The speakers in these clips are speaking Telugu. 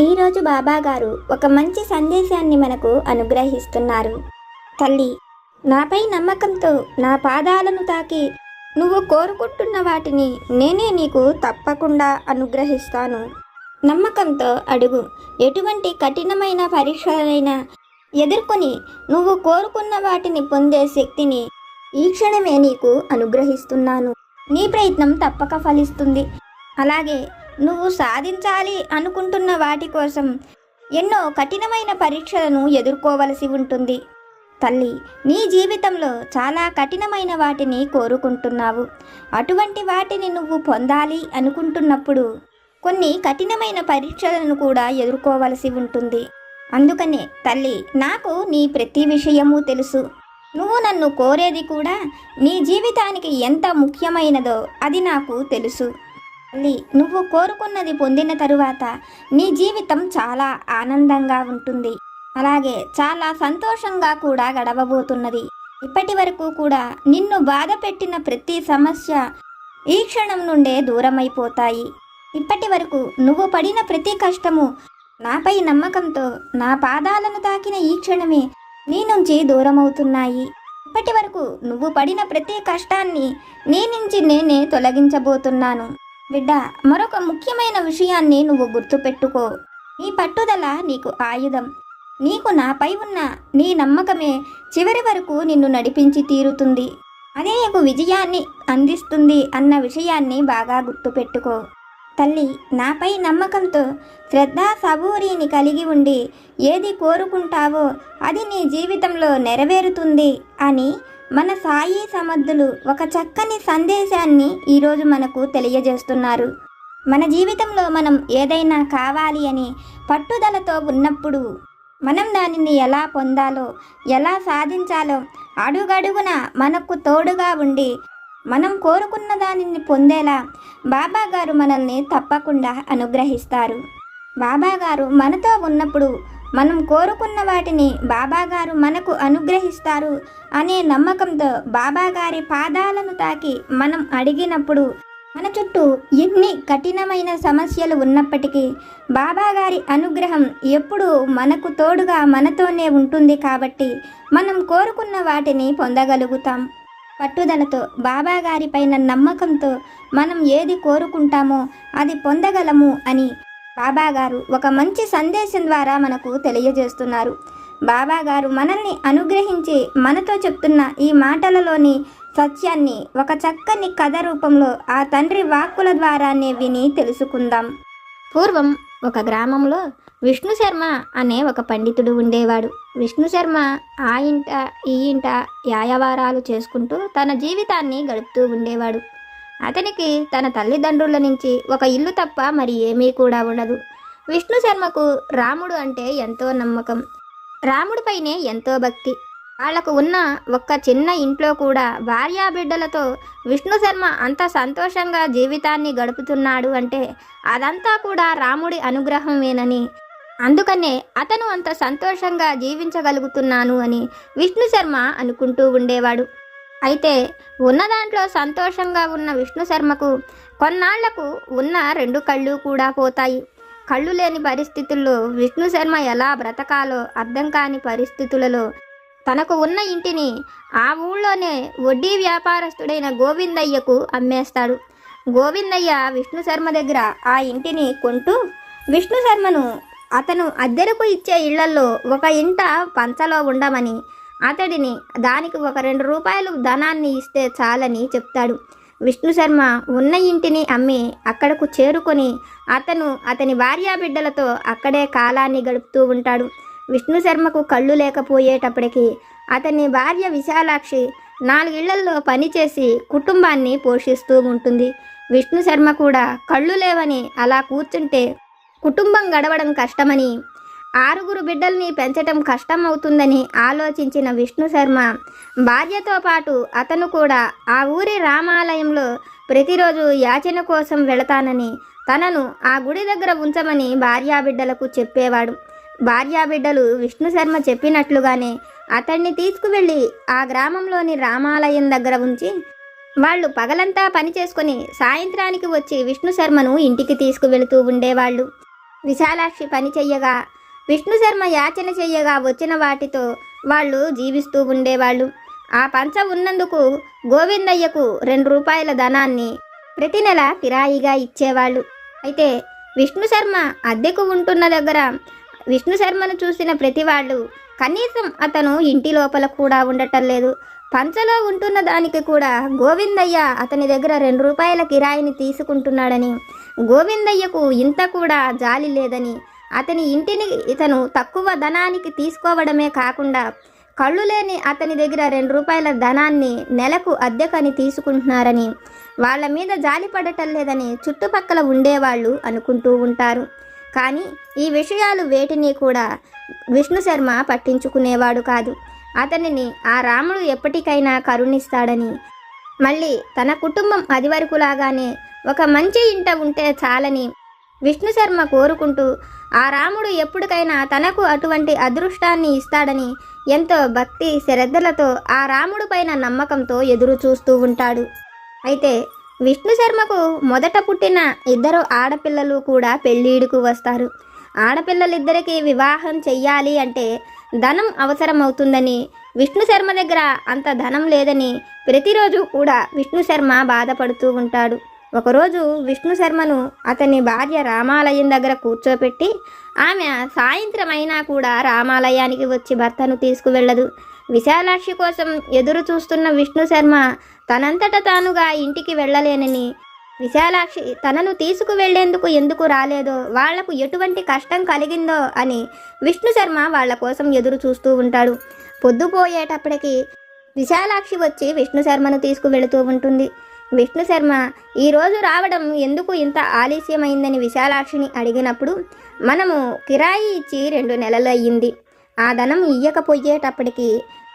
ఈరోజు బాబా గారు ఒక మంచి సందేశాన్ని మనకు అనుగ్రహిస్తున్నారు. తల్లి నాపై నమ్మకంతో నా పాదాలను తాకి నువ్వు కోరుకుంటున్న వాటిని నేనే నీకు తప్పకుండా అనుగ్రహిస్తాను. నమ్మకంతో అడుగు. ఎటువంటి కఠినమైన పరీక్షలైనా ఎదుర్కొని నువ్వు కోరుకున్న వాటిని పొందే శక్తిని ఈ క్షణమే నీకు అనుగ్రహిస్తున్నాను. నీ ప్రయత్నం తప్పక ఫలిస్తుంది. అలాగే నువ్వు సాధించాలి అనుకుంటున్న వాటి కోసం ఎన్నో కఠినమైన పరీక్షలను ఎదుర్కోవలసి ఉంటుంది. తల్లి నీ జీవితంలో చాలా కఠినమైన వాటిని కోరుకుంటున్నావు. అటువంటి వాటిని నువ్వు పొందాలి అనుకుంటున్నప్పుడు కొన్ని కఠినమైన పరీక్షలను కూడా ఎదుర్కోవలసి ఉంటుంది. అందుకనే తల్లి నాకు నీ ప్రతి విషయము తెలుసు. నువ్వు నన్ను కోరేది కూడా నీ జీవితానికి ఎంత ముఖ్యమైనదో అది నాకు తెలుసు. తల్లి నువ్వు కోరుకున్నది పొందిన తరువాత నీ జీవితం చాలా ఆనందంగా ఉంటుంది. అలాగే చాలా సంతోషంగా కూడా గడవబోతున్నది. ఇప్పటి వరకు కూడా నిన్ను బాధ పెట్టిన ప్రతి సమస్య ఈ క్షణం నుండే దూరమైపోతాయి. ఇప్పటి వరకు నువ్వు పడిన ప్రతి కష్టము నాపై నమ్మకంతో నా పాదాలను తాకిన ఈ క్షణమే నీ నుంచి దూరమవుతున్నాయి. ఇప్పటి వరకు నువ్వు పడిన ప్రతి కష్టాన్ని నీ నుంచి నేనే తొలగించబోతున్నాను. బిడ్డ మరొక ముఖ్యమైన విషయాన్ని నువ్వు గుర్తుపెట్టుకో. నీ పట్టుదల నీకు ఆయుధం. నీకు నాపై ఉన్న నీ నమ్మకమే చివరి వరకు నిన్ను నడిపించి తీరుతుంది. అదే నీకు విజయాన్ని అందిస్తుంది అన్న విషయాన్ని బాగా గుర్తుపెట్టుకో. తల్లి నాపై నమ్మకంతో శ్రద్ధ సబూరిని కలిగి ఉండి ఏది కోరుకుంటావో అది నీ జీవితంలో నెరవేరుతుంది అని మన సాయి సమర్థులు ఒక చక్కని సందేశాన్ని ఈరోజు మనకు తెలియజేస్తున్నారు. మన జీవితంలో మనం ఏదైనా కావాలి అని పట్టుదలతో ఉన్నప్పుడు మనం దానిని ఎలా పొందాలో ఎలా సాధించాలో అడుగడుగున మనకు తోడుగా ఉండి మనం కోరుకున్న దానిని పొందేలా బాబా గారు మనల్ని తప్పకుండా అనుగ్రహిస్తారు. బాబా గారు మనతో ఉన్నప్పుడు మనం కోరుకున్న వాటిని బాబాగారు మనకు అనుగ్రహిస్తారు అనే నమ్మకంతో బాబాగారి పాదాలను తాకి మనం అడిగినప్పుడు మన చుట్టూ ఎన్ని కఠినమైన సమస్యలు ఉన్నప్పటికీ బాబాగారి అనుగ్రహం ఎప్పుడూ మనకు తోడుగా మనతోనే ఉంటుంది కాబట్టి మనం కోరుకున్న వాటిని పొందగలుగుతాం. పట్టుదలతో బాబా గారి పైన నమ్మకంతో మనం ఏది కోరుకుంటామో అది పొందగలము అని బాబా గారు ఒక మంచి సందేశం ద్వారా మనకు తెలియజేస్తున్నారు. బాబా గారు మనల్ని అనుగ్రహించి మనతో చెప్తున్న ఈ మాటలలోని సత్యాన్ని ఒక చక్కని కథ రూపంలో ఆ తండ్రి వాక్కుల ద్వారానే విని తెలుసుకుందాం. పూర్వం ఒక గ్రామంలో విష్ణు శర్మ అనే ఒక పండితుడు ఉండేవాడు. విష్ణు శర్మ ఆ ఇంట ఈ ఇంట యాయవారాలు చేసుకుంటూ తన జీవితాన్ని గడుపుతూ ఉండేవాడు. అతనికి తన తల్లిదండ్రుల నుంచి ఒక ఇల్లు తప్ప మరి ఏమీ కూడా ఉండదు. విష్ణు శర్మకు రాముడు అంటే ఎంతో నమ్మకం. రాముడిపైనే ఎంతో భక్తి. వాళ్ళకు ఉన్న ఒక్క చిన్న ఇంట్లో కూడా భార్యాబిడ్డలతో విష్ణు శర్మ అంత సంతోషంగా జీవితాన్ని గడుపుతున్నాడు అంటే అదంతా కూడా రాముడి అనుగ్రహమేనని. అందుకనే అతను అంత సంతోషంగా జీవించగలుగుతున్నాను అని విష్ణు శర్మ అనుకుంటూ ఉండేవాడు. అయితే ఉన్న దాంట్లో సంతోషంగా ఉన్న విష్ణు శర్మకు కొన్నాళ్ళకు ఉన్న రెండు కళ్ళు కూడా పోతాయి. కళ్ళు లేని పరిస్థితుల్లో విష్ణు శర్మ ఎలా బ్రతకాలో అర్థం కాని పరిస్థితులలో తనకు ఉన్న ఇంటిని ఆ ఊళ్ళోనే వడ్డీ వ్యాపారస్తుడైన గోవిందయ్యకు అమ్మేస్తాడు. గోవిందయ్య విష్ణు శర్మ దగ్గర ఆ ఇంటిని కొంటూ విష్ణు శర్మను అతను అద్దెలకు ఇచ్చే ఇళ్ళలో ఒక ఇంట పంచలో ఉండమని అతడిని దానికి ఒక రెండు రూపాయలు ధనాన్ని ఇస్తే చాలని చెప్తాడు. విష్ణు శర్మ ఉన్న ఇంటిని అమ్మి అక్కడకు చేరుకొని అతను అతని భార్యాబిడ్డలతో అక్కడే కాలాన్ని గడుపుతూ ఉంటాడు. విష్ణు శర్మకు కళ్ళు లేకపోయేటప్పటికీ అతని భార్య విశాలాక్షి నాలుగిళ్ళల్లో పనిచేసి కుటుంబాన్ని పోషిస్తూ ఉంటుంది. విష్ణు శర్మ కూడా కళ్ళు లేవని అలా కూర్చుంటే కుటుంబం గడవడం కష్టమని ఆరుగురు బిడ్డల్ని పెంచటం కష్టం అవుతుందని ఆలోచించిన విష్ణు శర్మ భార్యతో పాటు అతను కూడా ఆ ఊరి రామాలయంలో ప్రతిరోజు యాచన కోసం వెళతానని తనను ఆ గుడి దగ్గర ఉంచమని భార్యాబిడ్డలకు చెప్పేవాడు. భార్యాబిడ్డలు విష్ణు శర్మ చెప్పినట్లుగానే అతన్ని తీసుకువెళ్ళి ఆ గ్రామంలోని రామాలయం దగ్గర ఉంచి వాళ్ళు పగలంతా పని చేసుకుని సాయంత్రానికి వచ్చి విష్ణు శర్మను ఇంటికి తీసుకువెళుతూ ఉండేవాళ్ళు. విశాలాక్షి పని చెయ్యగా విష్ణు శర్మ యాచన చేయగా వచ్చిన వాటితో వాళ్ళు జీవిస్తూ ఉండేవాళ్ళు. ఆ పంచ ఉన్నందుకు గోవిందయ్యకు రెండు రూపాయల ధనాన్ని ప్రతి నెల కిరాయిగా ఇచ్చేవాళ్ళు. అయితే విష్ణు శర్మ అద్దెకు ఉంటున్న దగ్గర విష్ణు శర్మను చూసిన ప్రతి వాళ్ళు కనీసం అతను ఇంటి లోపల కూడా ఉండటం లేదు. పంచలో ఉంటున్న దానికి కూడా గోవిందయ్య అతని దగ్గర రెండు రూపాయల కిరాయిని తీసుకుంటున్నాడని గోవిందయ్యకు ఇంత కూడా జాలి లేదని అతని ఇంటిని ఇతను తక్కువ ధనానికి తీసుకోవడమే కాకుండా కళ్ళు లేని అతని దగ్గర రెండు రూపాయల ధనాన్ని నెలకు అద్దెకని తీసుకుంటున్నారని వాళ్ళ మీద జాలి పడటం లేదని చుట్టుపక్కల ఉండేవాళ్ళు అనుకుంటూ ఉంటారు. కానీ ఈ విషయాలు వేటిని కూడా విష్ణు శర్మ పట్టించుకునేవాడు కాదు. అతనిని ఆ రాముడు ఎప్పటికైనా కరుణిస్తాడని మళ్ళీ తన కుటుంబం అది వరకులాగానే ఒక మంచి ఇంట ఉంటే చాలని విష్ణు శర్మ కోరుకుంటూ ఆ రాముడు ఎప్పటికైనా తనకు అటువంటి అదృష్టాన్ని ఇస్తాడని ఎంతో భక్తి శ్రద్ధలతో ఆ రాముడు పైన నమ్మకంతో ఎదురు చూస్తూ ఉంటాడు. అయితే విష్ణు శర్మకు మొదట పుట్టిన ఇద్దరు ఆడపిల్లలు కూడా పెళ్ళిడుకు వస్తారు. ఆడపిల్లలిద్దరికీ వివాహం చెయ్యాలి అంటే ధనం అవసరమవుతుందని విష్ణు శర్మ దగ్గర అంత ధనం లేదని ప్రతిరోజు కూడా విష్ణు శర్మ బాధపడుతూ ఉంటాడు. ఒకరోజు విష్ణు శర్మను అతని భార్య రామాలయం దగ్గర కూర్చోపెట్టి ఆమె సాయంత్రం అయినా కూడా రామాలయానికి వచ్చి భర్తను తీసుకువెళ్ళదు. విశాలాక్షి కోసం ఎదురు చూస్తున్న విష్ణు శర్మ తనంతట తానుగా ఇంటికి వెళ్ళలేనని విశాలాక్షి తనను తీసుకువెళ్ళేందుకు ఎందుకు రాలేదో వాళ్ళకు ఎటువంటి కష్టం కలిగిందో అని విష్ణు శర్మ వాళ్ళ కోసం ఎదురు చూస్తూ ఉంటాడు. పొద్దుపోయేటప్పటికి విశాలాక్షి వచ్చి విష్ణు శర్మను తీసుకువెళుతూ ఉంటుంది. విష్ణు శర్మ ఈరోజు రావడం ఎందుకు ఇంత ఆలస్యమైందని విశాలాక్షిని అడిగినప్పుడు మనము కిరాయి ఇచ్చి రెండు నెలలు అయ్యింది. ఆ ధనం ఇయ్యకపోయేటప్పటికి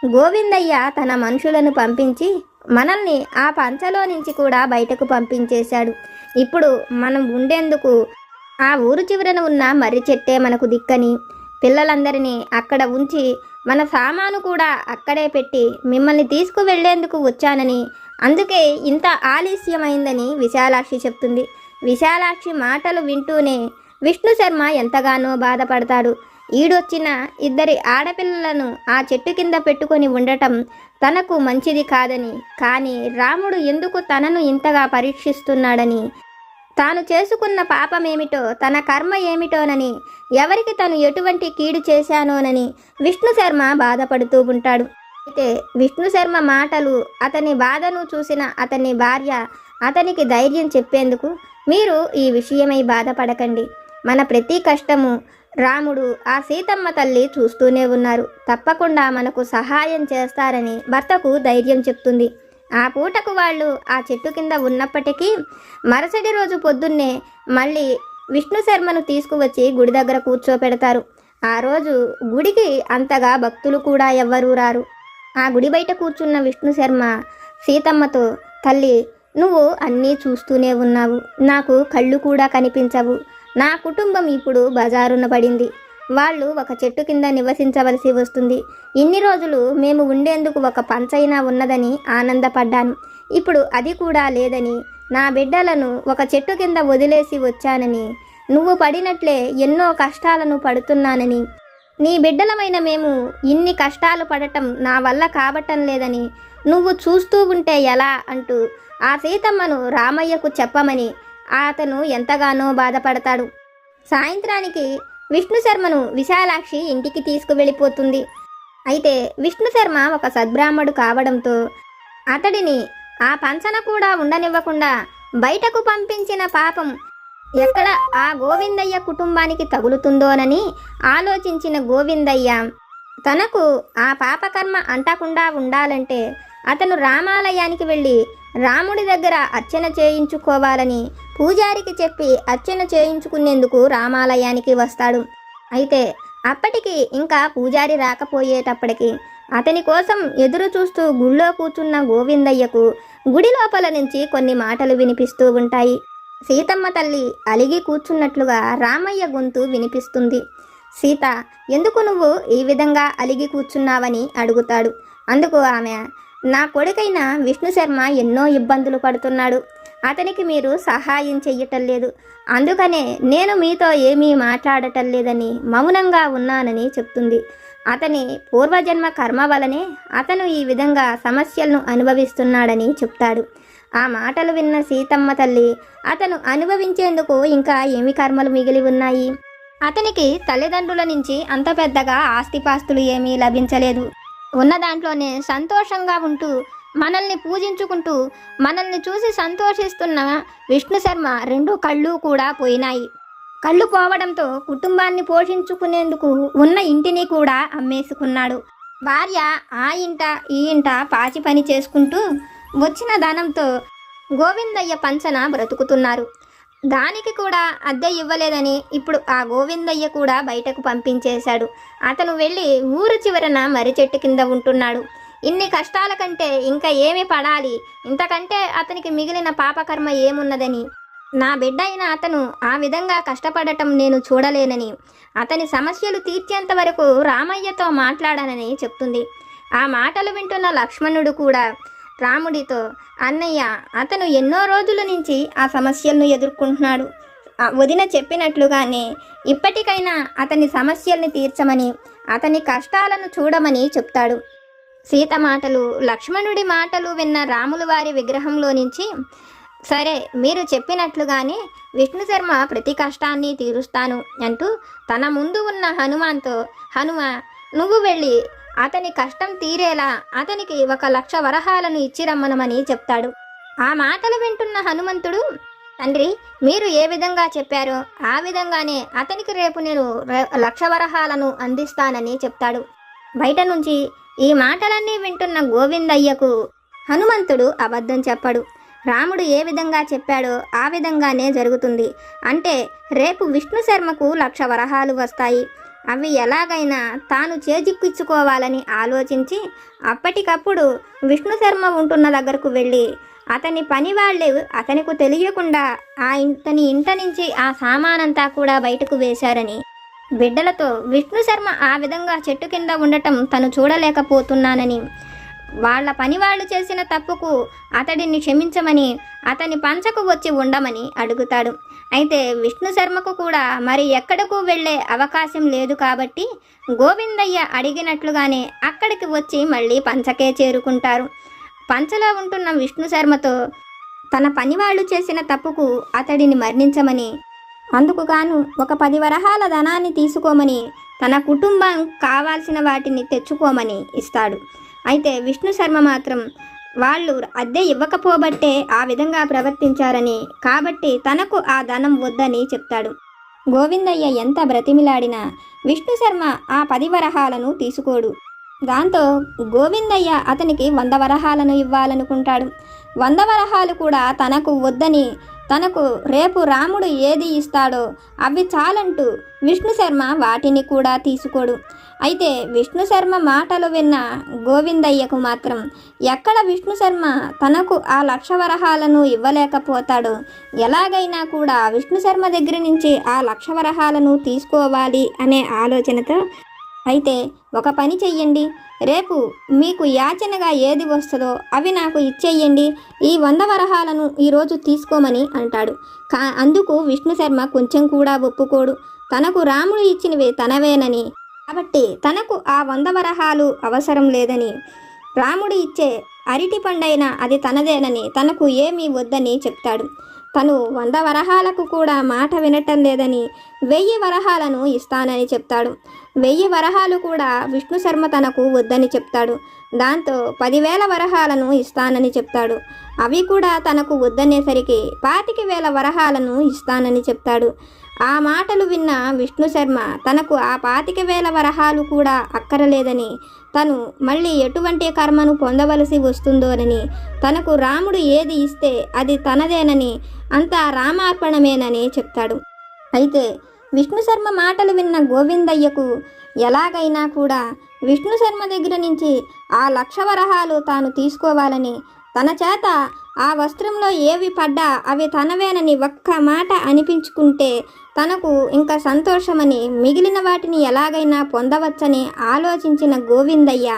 గోవిందయ్య తన మనుషులను పంపించి మనల్ని ఆ పంచలో నుంచి కూడా బయటకు పంపించేశాడు. ఇప్పుడు మనం ఉండేందుకు ఆ ఊరు చివరన ఉన్న మర్రి చెట్టే మనకు దిక్కని. పిల్లలందరినీ అక్కడ ఉంచి మన సామాను కూడా అక్కడే పెట్టి మిమ్మల్ని తీసుకువెళ్ళేందుకు వచ్చానని అందుకే ఇంత ఆలస్యమైందని విశాలాక్షి చెప్తుంది. విశాలాక్షి మాటలు వింటూనే విష్ణు శర్మ ఎంతగానో బాధపడతాడు. ఈడొచ్చిన ఇద్దరి ఆడపిల్లలను ఆ చెట్టు కింద పెట్టుకొని ఉండటం తనకు మంచిది కాదని కానీ రాముడు ఎందుకు తనను ఇంతగా పరీక్షిస్తున్నాడని తాను చేసుకున్న పాపమేమిటో తన కర్మ ఏమిటోనని ఎవరికి తను ఎటువంటి కీడు చేశానోనని విష్ణు శర్మ బాధపడుతూ ఉంటాడు. అయితే విష్ణు శర్మ మాటలు అతని బాధను చూసిన అతని భార్య అతనికి ధైర్యం చెప్పేందుకు మీరు ఈ విషయమై బాధపడకండి. మన ప్రతి కష్టము రాముడు ఆ సీతమ్మ తల్లి చూస్తూనే ఉన్నారు. తప్పకుండా మనకు సహాయం చేస్తారని భర్తకు ధైర్యం చెప్తుంది. ఆ పూటకు వాళ్ళు ఆ చెట్టు కింద ఉన్నప్పటికీ మరుసటి రోజు పొద్దున్నే మళ్ళీ విష్ణు శర్మను తీసుకువచ్చి గుడి దగ్గర కూర్చోపెడతారు. ఆ రోజు గుడికి అంతగా భక్తులు కూడా ఎవ్వరూ రారు. ఆ గుడి బయట కూర్చున్న విష్ణు శర్మ సీతమ్మతో తల్లి నువ్వు అన్నీ చూస్తూనే ఉన్నావు. నాకు కళ్ళు కూడా కనిపించవు. నా కుటుంబం ఇప్పుడు బజారున పడింది. వాళ్ళు ఒక చెట్టు కింద నివసించవలసి వస్తుంది. ఇన్ని రోజులు మేము ఉండేందుకు ఒక పంచైనా ఉన్నదని ఆనందపడ్డాను. ఇప్పుడు అది కూడా లేదని నా బిడ్డలను ఒక చెట్టు కింద వదిలేసి వచ్చానని నువ్వు పడినట్లే ఎన్నో కష్టాలను పడుతున్నానని నీ బిడ్డలమైన మేము ఇన్ని కష్టాలు పడటం నా వల్ల కావటం లేదని నువ్వు చూస్తూ ఉంటే ఎలా అంటూ ఆ సీతమ్మను రామయ్యకు చెప్పమని అతను ఎంతగానో బాధపడతాడు. సాయంత్రానికి విష్ణు శర్మను విశాలాక్షి ఇంటికి తీసుకువెళ్ళిపోతుంది. అయితే విష్ణు శర్మ ఒక సద్బ్రాహ్మడు కావడంతో అతడిని ఆ పంచన కూడా ఉండనివ్వకుండా బయటకు పంపించిన పాపం ఎక్కడ ఆ గోవిందయ్య కుటుంబానికి తగులుతుందోనని ఆలోచించిన గోవిందయ్య తనకు ఆ పాపకర్మ అంటకుండా ఉండాలంటే అతను రామాలయానికి వెళ్ళి రాముడి దగ్గర అర్చన చేయించుకోవాలని పూజారికి చెప్పి అర్చన చేయించుకునేందుకు రామాలయానికి వస్తాడు. అయితే అప్పటికి ఇంకా పూజారి రాకపోయేటప్పటికి అతని కోసం ఎదురు చూస్తూ గుళ్ళో కూర్చున్న గోవిందయ్యకు గుడి లోపల నుంచి కొన్ని మాటలు వినిపిస్తూ ఉంటాయి. సీతమ్మ తల్లి అలిగి కూర్చున్నట్లుగా రామయ్య గొంతు వినిపిస్తుంది. సీత ఎందుకు నువ్వు ఈ విధంగా అలిగి కూర్చున్నావని అడుగుతాడు. అందుకు ఆమె నా కొడుకైన విష్ణు శర్మ ఎన్నో ఇబ్బందులు పడుతున్నాడు. అతనికి మీరు సహాయం చెయ్యటం లేదు. అందుకనే నేను మీతో ఏమీ మాట్లాడటం లేదని మౌనంగా ఉన్నానని చెప్తుంది. అతని పూర్వజన్మ కర్మ వలనే అతను ఈ విధంగా సమస్యలను అనుభవిస్తున్నాడని చెప్తాడు. ఆ మాటలు విన్న సీతమ్మ తల్లి అతను అనుభవించేందుకు ఇంకా ఏమి కర్మలు మిగిలి ఉన్నాయి? అతనికి తల్లిదండ్రుల నుంచి అంత పెద్దగా ఆస్తిపాస్తులు ఏమీ లభించలేదు. ఉన్న దాంట్లోనే సంతోషంగా ఉంటూ మనల్ని పూజించుకుంటూ మనల్ని చూసి సంతోషిస్తున్న విష్ణు శర్మ రెండు కళ్ళు కూడా పోయినాయి. కళ్ళు పోవడంతో కుటుంబాన్ని పోషించుకునేందుకు ఉన్న ఇంటిని కూడా అమ్మేసుకున్నాడు. భార్య ఆ ఇంట ఈ ఇంట పాచి పని చేసుకుంటూ వచ్చిన ధనంతో గోవిందయ్య పంచన బ్రతుకుతున్నారు. దానికి కూడా అద్దె ఇవ్వలేదని ఇప్పుడు ఆ గోవిందయ్య కూడా బయటకు పంపించేశాడు. అతను వెళ్ళి ఊరు చివరన మర్రి చెట్టు కింద ఉంటున్నాడు. ఇన్ని కష్టాల కంటే ఇంకా ఏమి పడాలి? ఇంతకంటే అతనికి మిగిలిన పాపకర్మ ఏమున్నదని? నా బిడ్డ అయిన అతను ఆ విధంగా కష్టపడటం నేను చూడలేనని అతని సమస్యలు తీర్చేంత వరకు రామయ్యతో మాట్లాడానని చెప్తుంది. ఆ మాటలు వింటున్న లక్ష్మణుడు కూడా రాముడితో అన్నయ్య అతను ఎన్నో రోజుల నుంచి ఆ సమస్యలను ఎదుర్కొంటున్నాడు. వదిన చెప్పినట్లుగానే ఇప్పటికైనా అతని సమస్యల్ని తీర్చమని అతని కష్టాలను చూడమని చెప్తాడు. సీత మాటలు లక్ష్మణుడి మాటలు విన్న రాముల వారి విగ్రహంలో నుంచి సరే మీరు చెప్పినట్లుగానే విష్ణు శర్మ ప్రతి కష్టాన్ని తీరుస్తాను అంటూ తన ముందు ఉన్న హనుమాన్తో హనుమ నువ్వు వెళ్ళి అతని కష్టం తీరేలా అతనికి ఒక లక్ష వరహాలను ఇచ్చి రమ్మనమని చెప్తాడు. ఆ మాటలు వింటున్న హనుమంతుడు తండ్రి మీరు ఏ విధంగా చెప్పారో ఆ విధంగానే అతనికి రేపు నేను ర- లక్ష వరహాలను అందిస్తానని చెప్తాడు. బయట నుంచి ఈ మాటలన్నీ వింటున్న గోవిందయ్యకు హనుమంతుడు అబద్ధం చెప్పడు. రాముడు ఏ విధంగా చెప్పాడో ఆ విధంగానే జరుగుతుంది. అంటే రేపు విష్ణు శర్మకు లక్ష వరహాలు వస్తాయి. అవి ఎలాగైనా తాను చేజిక్కించుకోవాలని ఆలోచించి అప్పటికప్పుడు విష్ణు శర్మ ఉంటున్న దగ్గరకు వెళ్ళి అతని పని వాళ్ళు అతనికి తెలియకుండా ఆ ఇంటని ఇంట నుంచి ఆ సామానంతా కూడా బయటకు వేశారని. బిడ్డలతో విష్ణు శర్మ ఆ విధంగా చెట్టు కింద ఉండటం తను చూడలేకపోతున్నానని. వాళ్ళ పని వాళ్ళు చేసిన తప్పుకు అతడిని క్షమించమని అతని పంచకు వచ్చి ఉండమని అడుగుతాడు. అయితే విష్ణు శర్మకు కూడా మరి ఎక్కడకు వెళ్ళే అవకాశం లేదు కాబట్టి గోవిందయ్య అడిగినట్లుగానే అక్కడికి వచ్చి మళ్ళీ పంచకే చేరుకుంటారు. పంచలో ఉంటున్న విష్ణు శర్మతో తన పనివాళ్ళు చేసిన తప్పుకు అతడిని మరణించమని అందుకు గాను ఒక పది వరహాల ధనాన్ని తీసుకోమని తన కుటుంబం కావాల్సిన వాటిని తెచ్చుకోమని ఇస్తాడు. అయితే విష్ణు శర్మ మాత్రం వాళ్ళు అద్దె ఇవ్వకపోబట్టే ఆ విధంగా ప్రవర్తించారని. కాబట్టి తనకు ఆ ధనం వద్దని చెప్తాడు. గోవిందయ్య ఎంత బ్రతిమిలాడినా విష్ణు శర్మ ఆ పది వరహాలను తీసుకోడు. దాంతో గోవిందయ్య అతనికి వంద వరహాలను ఇవ్వాలనుకుంటాడు. వంద వరహాలు కూడా తనకు వద్దని తనకు రేపు రాముడు ఏది ఇస్తాడో అవి చాలంటూ విష్ణు శర్మ వాటిని కూడా తీసుకోడు. అయితే విష్ణు శర్మ మాటలు విన్న గోవిందయ్యకు మాత్రం ఎక్కడ విష్ణు శర్మ తనకు ఆ లక్ష వరహాలను ఇవ్వలేకపోతాడో ఎలాగైనా కూడా విష్ణు శర్మ దగ్గర నుంచి ఆ లక్ష వరహాలను తీసుకోవాలి అనే ఆలోచనతో అయితే ఒక పని చెయ్యండి. రేపు మీకు యాచనగా ఏది వస్తుందో అవి నాకు ఇచ్చేయండి. ఈ వంద వరహాలను ఈరోజు తీసుకోమని అంటాడు. కా అందుకు విష్ణు శర్మ కొంచెం కూడా ఒప్పుకోడు. తనకు రాముడు ఇచ్చినవి తనవేనని. కాబట్టి తనకు ఆ వంద వరహాలు అవసరం లేదని. రాముడు ఇచ్చే అరటి పండైనా అది తనదేనని తనకు ఏమీ వద్దని చెప్తాడు. తను వంద వరహాలకు కూడా మాట వినటం లేదని వెయ్యి వరహాలను ఇస్తానని చెప్తాడు. వెయ్యి వరహాలు కూడా విష్ణు శర్మ తనకు వద్దని చెప్తాడు. దాంతో పదివేల వరహాలను ఇస్తానని చెప్తాడు. అవి కూడా తనకు వద్దనేసరికి పాతిక వేల వరహాలను ఇస్తానని చెప్తాడు. ఆ మాటలు విన్న విష్ణు శర్మ తనకు ఆ పాతిక వేల వరహాలు కూడా అక్కరలేదని తను మళ్ళీ ఎటువంటి కర్మను పొందవలసి వస్తుందోనని తనకు రాముడు ఏది ఇస్తే అది తనదేనని అంతా రామార్పణమేనని చెప్తాడు. అయితే విష్ణు శర్మ మాటలు విన్న గోవిందయ్యకు ఎలాగైనా కూడా విష్ణు శర్మ దగ్గర నుంచి ఆ లక్ష వరహాలు తాను తీసుకోవాలని తన చేత ఆ వస్త్రంలో ఏవి పడ్డా అవి తనవేనని ఒక్క మాట అనిపించుకుంటే తనకు ఇంకా సంతోషమని మిగిలిన వాటిని ఎలాగైనా పొందవచ్చని ఆలోచించిన గోవిందయ్య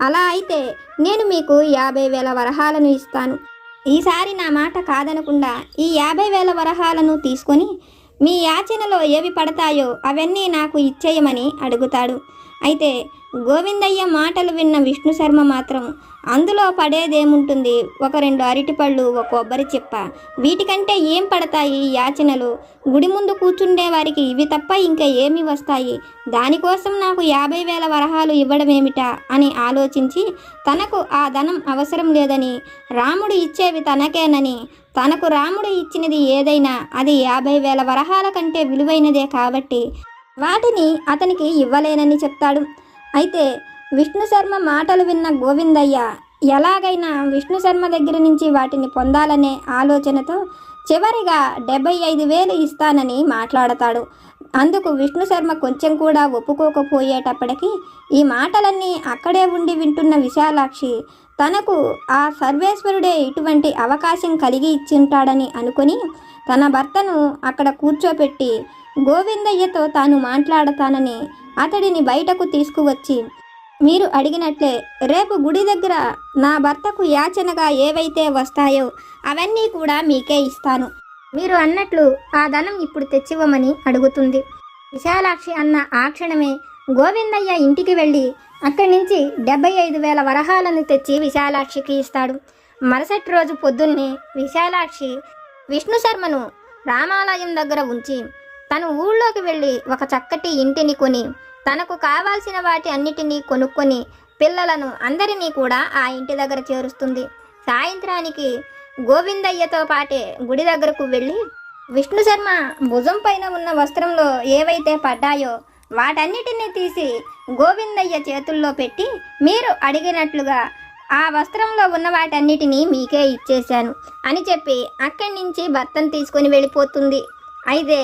అలా అయితే నేను మీకు యాభై వేల వరహాలను ఇస్తాను. ఈసారి నా మాట కాదనకుండా ఈ యాభై వేల వరహాలను తీసుకొని మీ యాచనలో ఏవి పడతాయో అవన్నీ నాకు ఇచ్చేయమని అడుగుతాడు. అయితే గోవిందయ్య మాటలు విన్న విష్ణు శర్మ మాత్రం అందులో పడేదేముంటుంది? ఒక రెండు అరటిపళ్ళు ఒక కొబ్బరి చిప్ప. వీటికంటే ఏం పడతాయి ఈ యాచనలు? గుడి ముందు కూర్చుండే వారికి ఇవి తప్ప ఇంకా ఏమి వస్తాయి? దానికోసం నాకు యాభై వేల వరహాలు ఇవ్వడమేమిటా? అని ఆలోచించి తనకు ఆ ధనం అవసరం లేదని రాముడు ఇచ్చేవి తనకేనని. తనకు రాముడు ఇచ్చినది ఏదైనా అది యాభై వేల వరహాల కంటే విలువైనదే కాబట్టి వాటిని అతనికి ఇవ్వలేనని చెప్తాడు. అయితే విష్ణు శర్మ మాటలు విన్న గోవిందయ్య ఎలాగైనా విష్ణు శర్మ దగ్గర నుంచి వాటిని పొందాలనే ఆలోచనతో చివరిగా డెబ్బై ఐదు వేలు ఇస్తానని మాట్లాడతాడు. అందుకు విష్ణు శర్మ కొంచెం కూడా ఒప్పుకోకపోయేటప్పటికీ ఈ మాటలన్నీ అక్కడే ఉండి వింటున్న విశాలాక్షి తనకు ఆ సర్వేశ్వరుడే ఇటువంటి అవకాశం కలిగి ఇచ్చింటాడని అనుకుని తన భర్తను అక్కడ కూర్చోపెట్టి గోవిందయ్యతో తాను మాట్లాడతానని అతడిని బయటకు తీసుకువచ్చి మీరు అడిగినట్లే రేపు గుడి దగ్గర నా భర్తకు యాచనగా ఏవైతే వస్తాయో అవన్నీ కూడా మీకే ఇస్తాను. మీరు అన్నట్లు ఆ ధనం ఇప్పుడు తెచ్చివ్వమని అడుగుతుంది. విశాలాక్షి అన్న ఆ క్షణమే గోవిందయ్య ఇంటికి వెళ్ళి అక్కడి నుంచి డెబ్బై ఐదు వేల వరహాలను తెచ్చి విశాలాక్షికి ఇస్తాడు. మరుసటి రోజు పొద్దున్నే విశాలాక్షి విష్ణు శర్మను రామాలయం దగ్గర ఉంచి తను ఊళ్ళోకి వెళ్ళి ఒక చక్కటి ఇంటిని కొని తనకు కావాల్సిన వాటి అన్నిటినీ కొనుక్కొని పిల్లలను అందరినీ కూడా ఆ ఇంటి దగ్గర చేరుస్తుంది. సాయంత్రానికి గోవిందయ్యతో పాటే గుడి దగ్గరకు వెళ్ళి విష్ణు శర్మ భుజం పైన ఉన్న వస్త్రంలో ఏవైతే పడ్డాయో వాటన్నిటినీ తీసి గోవిందయ్య చేతుల్లో పెట్టి మీరు అడిగినట్లుగా ఆ వస్త్రంలో ఉన్న వాటన్నిటినీ మీకే ఇచ్చేశాను అని చెప్పి అక్కడి నుంచి భర్తను తీసుకొని వెళ్ళిపోతుంది. అయితే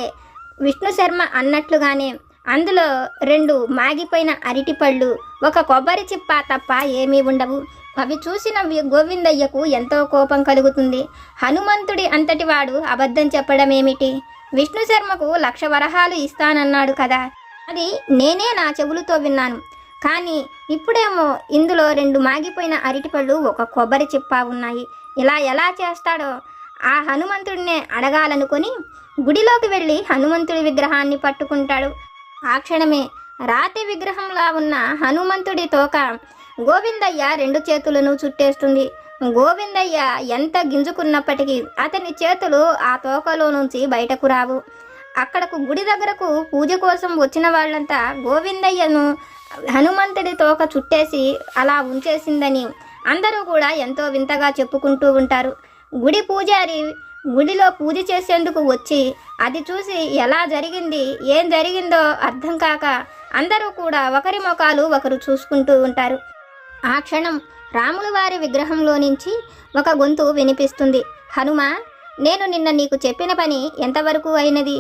విష్ణు శర్మ అన్నట్లుగానే అందులో రెండు మాగిపోయిన అరటిపళ్ళు ఒక కొబ్బరి చిప్ప తప్ప ఏమీ ఉండవు. అవి చూసిన గోవిందయ్యకు ఎంతో కోపం కలుగుతుంది. హనుమంతుడి అంతటి వాడు అబద్ధం చెప్పడమేమిటి? విష్ణుశర్మకు విష్ణు శర్మకు లక్ష వరహాలు ఇస్తానన్నాడు కదా. అది నేనే నా చెవులతో విన్నాను. కానీ ఇప్పుడేమో ఇందులో రెండు మాగిపోయిన అరటిపళ్ళు ఒక కొబ్బరి చిప్ప ఉన్నాయి. ఇలా ఎలా చేస్తాడో ఆ హనుమంతుడినే అడగాలనుకొని గుడిలోకి వెళ్ళి హనుమంతుడి విగ్రహాన్ని పట్టుకుంటాడు. ఆ క్షణమే రాతి విగ్రహంలా ఉన్న హనుమంతుడి తోక గోవిందయ్య రెండు చేతులను చుట్టేస్తుంది. గోవిందయ్య ఎంత గింజుకున్నప్పటికీ అతని చేతులు ఆ తోకలో నుంచి బయటకు రావు. అక్కడకు గుడి దగ్గరకు పూజ కోసం వచ్చిన వాళ్ళంతా గోవిందయ్యను హనుమంతుడి తోక చుట్టేసి అలా ఉంచేసిందని అందరూ కూడా ఎంతో వింతగా చెప్పుకుంటూ ఉంటారు. గుడి పూజారి గుడిలో పూజ చేసేందుకు వచ్చి అది చూసి ఎలా జరిగింది ఏం జరిగిందో అర్థం కాక అందరూ కూడా ఒకరి ముఖాలు ఒకరు చూసుకుంటూ ఉంటారు. ఆ క్షణం రాముల వారి విగ్రహంలో నుంచి ఒక గొంతు వినిపిస్తుంది. హనుమ నేను నిన్న నీకు చెప్పిన పని ఎంతవరకు అయినది?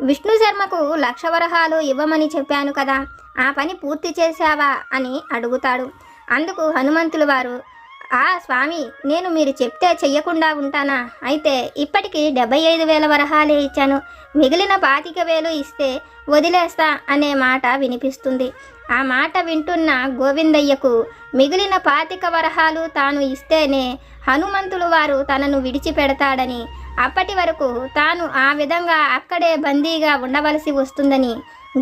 విష్ణు శర్మకు లక్ష వరహాలు ఇవ్వమని చెప్పాను కదా ఆ పని పూర్తి చేశావా అని అడుగుతాడు. అందుకు హనుమంతుల వారు ఆ స్వామి నేను మీరు చెప్తే చెయ్యకుండా ఉంటానా? అయితే ఇప్పటికి డెబ్బై ఐదు వేల వరహాలే ఇచ్చాను. మిగిలిన పాతిక వేలు ఇస్తే వదిలేస్తా అనే మాట వినిపిస్తుంది. ఆ మాట వింటున్న గోవిందయ్యకు మిగిలిన పాతిక వరహాలు తాను ఇస్తేనే హనుమంతులు వారు తనను విడిచిపెడతాడని అప్పటి వరకు తాను ఆ విధంగా అక్కడే బందీగా ఉండవలసి వస్తుందని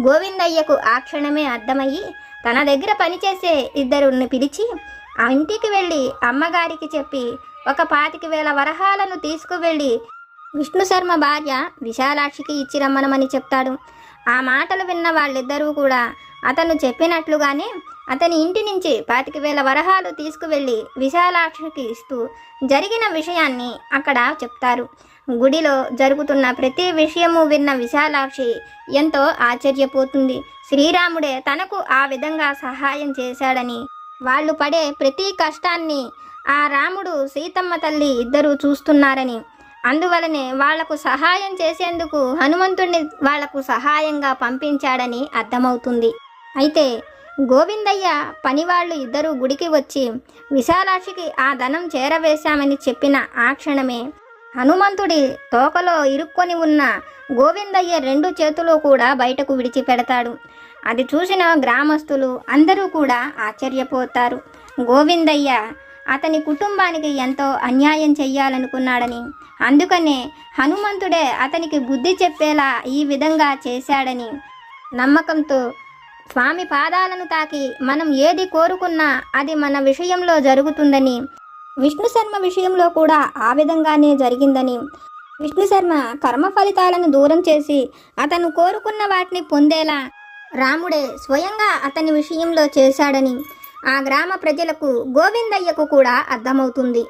గోవిందయ్యకు ఆ క్షణమే అర్థమయ్యి తన దగ్గర పనిచేసే ఇద్దరుని పిలిచి ఆ ఇంటికి వెళ్ళి అమ్మగారికి చెప్పి ఒక పాతిక వేల వరహాలను తీసుకువెళ్ళి విష్ణు శర్మ భార్య విశాలాక్షికి ఇచ్చి రమ్మనమని చెప్తాడు. ఆ మాటలు విన్న వాళ్ళిద్దరూ కూడా అతను చెప్పినట్లుగానే అతని ఇంటి నుంచి పాతిక వేల వరహాలు తీసుకువెళ్ళి విశాలాక్షికి ఇస్తూ జరిగిన విషయాన్ని అక్కడ చెప్తారు. గుడిలో జరుగుతున్న ప్రతి విషయము విన్న విశాలాక్షి ఎంతో ఆశ్చర్యపోతుంది. శ్రీరాముడే తనకు ఆ విధంగా సహాయం చేశాడని వాళ్ళు పడే ప్రతి కష్టాన్ని ఆ రాముడు సీతమ్మ తల్లి ఇద్దరూ చూస్తున్నారని. అందువలనే వాళ్ళకు సహాయం చేసేందుకు హనుమంతుడిని వాళ్ళకు సహాయంగా పంపించాడని అర్థమవుతుంది. అయితే గోవిందయ్య పనివాళ్ళు ఇద్దరూ గుడికి వచ్చి విశాలాక్షికి ఆ ధనం చేరవేశామని చెప్పిన ఆ క్షణమే హనుమంతుడి తోకలో ఇరుక్కొని ఉన్న గోవిందయ్య రెండు చేతులు కూడా బయటకు విడిచిపెడతాడు. అది చూసిన గ్రామస్తులు అందరూ కూడా ఆశ్చర్యపోతారు. గోవిందయ్య అతని కుటుంబానికి ఎంతో అన్యాయం చెయ్యాలనుకున్నాడని అందుకనే హనుమంతుడే అతనికి బుద్ధి చెప్పేలా ఈ విధంగా చేశాడని నమ్మకంతో స్వామి పాదాలను తాకి మనం ఏది కోరుకున్నా అది మన విషయంలో జరుగుతుందని విష్ణు శర్మ విషయంలో కూడా ఆ విధంగానే జరిగిందని విష్ణు శర్మ కర్మ ఫలితాలను దూరం చేసి అతను కోరుకున్న వాటిని పొందేలా రాముడే స్వయంగా అతని విషయంలో చేశాడని ఆ గ్రామ ప్రజలకు గోవిందయ్యకు కూడా అర్థమవుతుంది.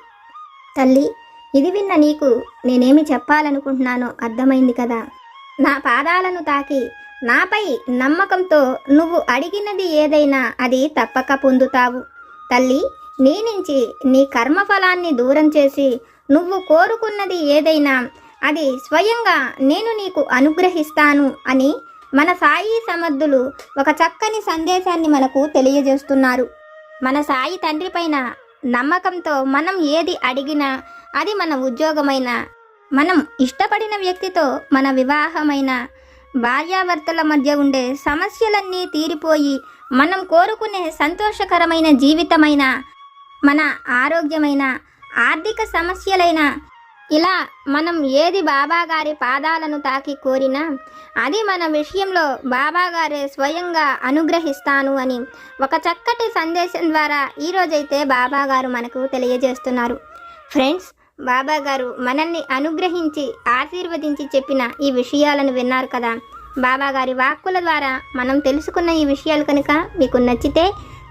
తల్లి ఇది విన్న నీకు నేనేమి చెప్పాలనుకుంటున్నానో అర్థమైంది కదా? నా పాదాలను తాకి నాపై నమ్మకంతో నువ్వు అడిగినది ఏదైనా అది తప్పక పొందుతావు. తల్లి నీ నుంచి నీ కర్మఫలాన్ని దూరం చేసి నువ్వు కోరుకున్నది ఏదైనా అది స్వయంగా నేను నీకు అనుగ్రహిస్తాను అని మన సాయి సమర్థులు ఒక చక్కని సందేశాన్ని మనకు తెలియజేస్తున్నారు. మన సాయి తండ్రి పైన నమ్మకంతో మనం ఏది అడిగినా అది మన ఉద్యోగమైన మనం ఇష్టపడిన వ్యక్తితో మన వివాహమైన భార్యాభర్తల మధ్య ఉండే సమస్యలన్నీ తీరిపోయి మనం కోరుకునే సంతోషకరమైన జీవితమైన మన ఆరోగ్యమైన ఆర్థిక సమస్యలైన ఇలా మనం ఏది బాబాగారి పాదాలను తాకి కోరినా అది మన విషయంలో బాబాగారే స్వయంగా అనుగ్రహిస్తాను అని ఒక చక్కటి సందేశం ద్వారా ఈరోజైతే బాబాగారు మనకు తెలియజేస్తున్నారు. ఫ్రెండ్స్ బాబాగారు మనల్ని అనుగ్రహించి ఆశీర్వదించి చెప్పిన ఈ విషయాలను విన్నారు కదా. బాబాగారి వాక్కుల ద్వారా మనం తెలుసుకున్న ఈ విషయాలు కనుక మీకు నచ్చితే